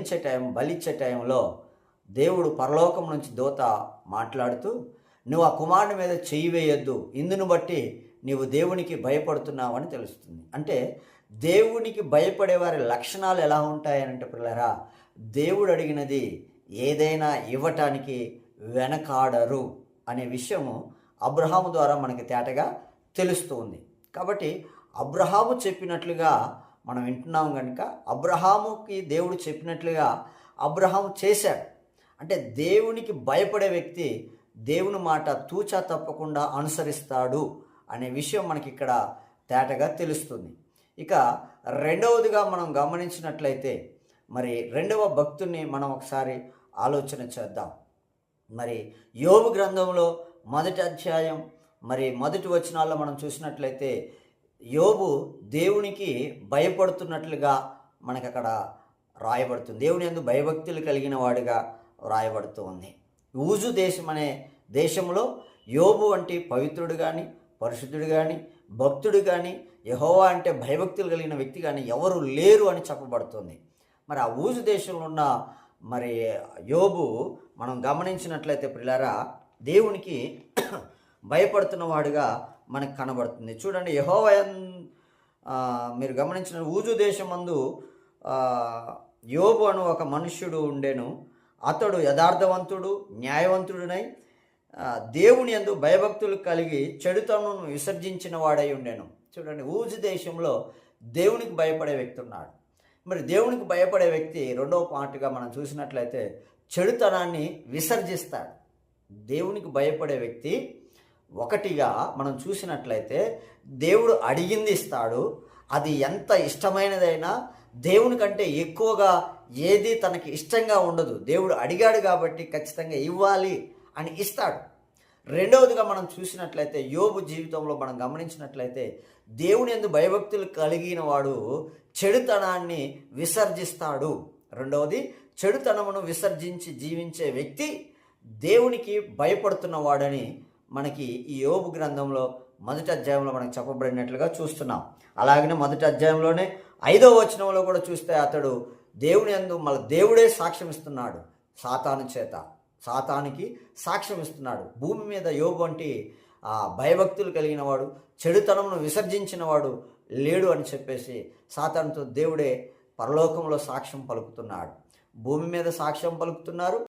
ఇచ్చే టైం బలిచ్చే టైంలో దేవుడు పరలోకం నుంచి దోత మాట్లాడుతూ నువ్వు ఆ కుమారుని మీద చెయ్యి వేయొద్దు. ఇందును బట్టి నీవు దేవునికి భయపడుతున్నావని తెలుస్తుంది. అంటే దేవునికి భయపడే వారి లక్షణాలు ఎలా ఉంటాయనంటే పిల్లరా దేవుడు అడిగినది ఏదైనా ఇవ్వటానికి వెనకాడరు అనే విషయము అబ్రహాము ద్వారా మనకి తేటగా తెలుస్తుంది. కాబట్టి అబ్రహాము చెప్పినట్లుగా మనం వింటున్నాం కనుక అబ్రహాముకి దేవుడు చెప్పినట్లుగా అబ్రహాం చేశాడు. అంటే దేవునికి భయపడే వ్యక్తి దేవుని మాట తూచా తప్పకుండా అనుసరిస్తాడు అనే విషయం మనకి ఇక్కడ తేటగా తెలుస్తుంది. ఇక రెండవదిగా మనం గమనించినట్లయితే మరి రెండవ భక్తుని మనం ఒకసారి ఆలోచన చేద్దాం. మరి యోగు గ్రంథంలో మొదటి అధ్యాయం మరి మొదటి వచనాల్లో మనం చూసినట్లయితే యోబు దేవునికి భయపడుతున్నట్లుగా మనకు అక్కడ రాయబడుతుంది. దేవుని ఎందుకు భయభక్తులు కలిగిన వాడిగా రాయబడుతూ ఉంది. ఊజు దేశం అనే దేశంలో యోబు వంటి పవిత్రుడు కానీ పరిశుద్ధుడు కానీ భక్తుడు కానీ యహోవా అంటే భయభక్తులు కలిగిన వ్యక్తి కానీ ఎవరు లేరు అని చెప్పబడుతుంది. మరి ఆ ఊజు దేశంలో ఉన్న మరి యోబు మనం గమనించినట్లయితే పిల్లారా దేవునికి భయపడుతున్న వాడుగా మనకు కనబడుతుంది. చూడండి యహోవయన్ మీరు గమనించిన ఊజు దేశమందు యోబు అను ఒక మనుష్యుడు ఉండెను. అతడు యథార్థవంతుడు న్యాయవంతుడునై దేవుని యందు భయభక్తులు కలిగి చెడుతనం విసర్జించిన వాడై ఉండెను. చూడండి ఊజు దేశంలో దేవునికి భయపడే వ్యక్తి ఉన్నాడు. మరి దేవునికి భయపడే వ్యక్తి రెండవ పాటుగా మనం చూసినట్లయితే చెడుతనాన్ని విసర్జిస్తాడు. దేవునికి భయపడే వ్యక్తి ఒకటిగా మనం చూసినట్లయితే దేవుడు అడిగింది ఇస్తాడు. అది ఎంత ఇష్టమైనదైనా దేవుని కంటే ఎక్కువగా ఏది తనకి ఇష్టంగా ఉండదు. దేవుడు అడిగాడు కాబట్టి ఖచ్చితంగా ఇవ్వాలి అని ఇస్తాడు. రెండవదిగా మనం చూసినట్లయితే యోబు జీవితంలో మనం గమనించినట్లయితే దేవుని ఎందు భయభక్తులు కలిగిన వాడు చెడుతనాన్ని విసర్జిస్తాడు. రెండవది చెడుతనమును విసర్జించి జీవించే వ్యక్తి దేవునికి భయపడుతున్నవాడని మనకి ఈ యోబు గ్రంథంలో మొదటి అధ్యాయంలో మనకు చెప్పబడినట్లుగా చూస్తున్నాం. అలాగనే మొదటి అధ్యాయంలోనే ఐదో వచనంలో కూడా చూస్తే అతడు దేవుని అందు మన దేవుడే సాక్ష్యం ఇస్తున్నాడు సాతాను చేత. సాతానికి సాక్ష్యం ఇస్తున్నాడు. భూమి మీద యోబు వంటి ఆ భయభక్తులు కలిగిన వాడు చెడుతనమును విసర్జించిన వాడు లేడు అని చెప్పేసి సాతానుతో దేవుడే పరలోకంలో సాక్ష్యం పలుకుతున్నాడు. భూమి మీద సాక్ష్యం పలుకుతున్నారు